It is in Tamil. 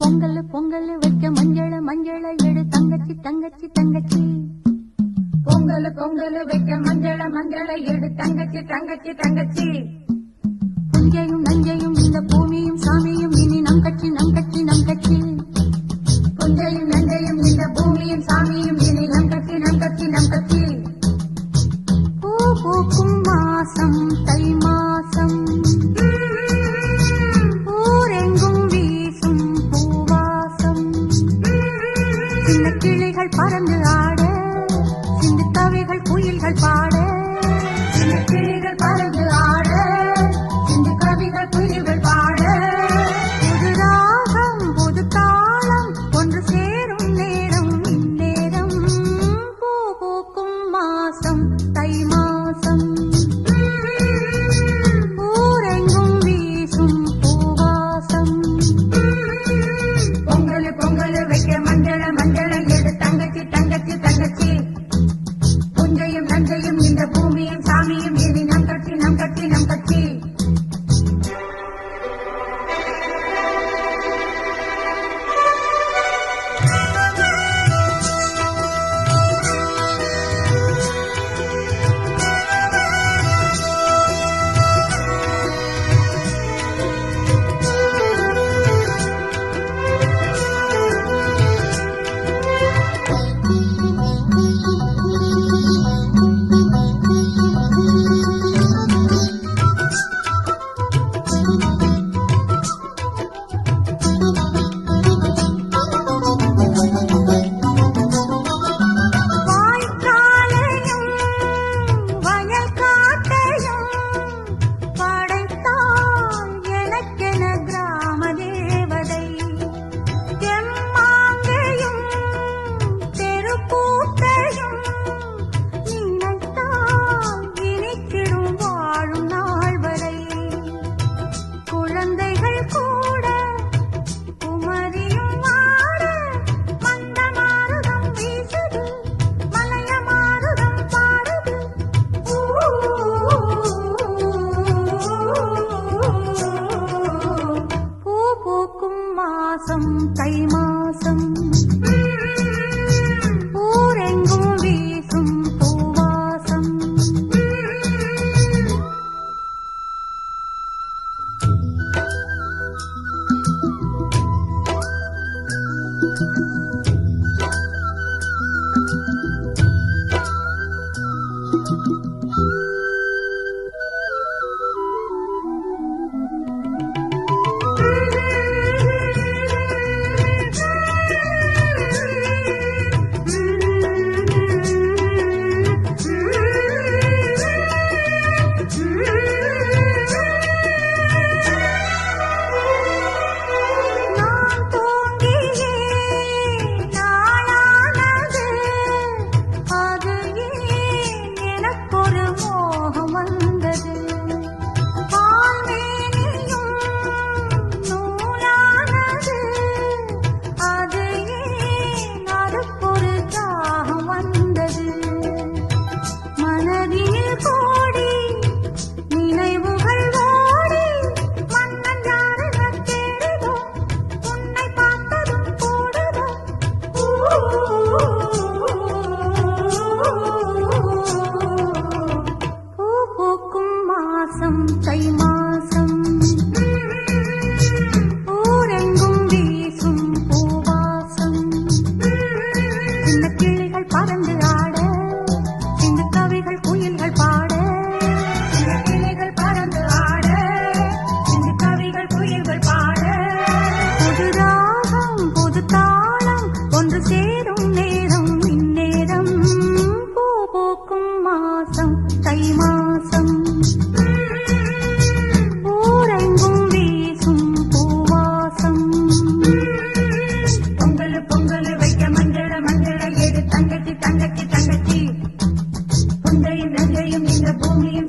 பொங்கல் பொங்கல் வைக்க மஞ்சள மஞ்சள எடு தங்கச்சி தங்கச்சி தங்கச்சி. பொங்கல் பொங்கல் வைக்க மஞ்சள மஞ்சள எடு தங்கச்சி தங்கச்சி தங்கச்சி. புஞ்சையும் நஞ்சையும் இந்த பூ al pan. awesome. Hüseyin bin de bulmayayım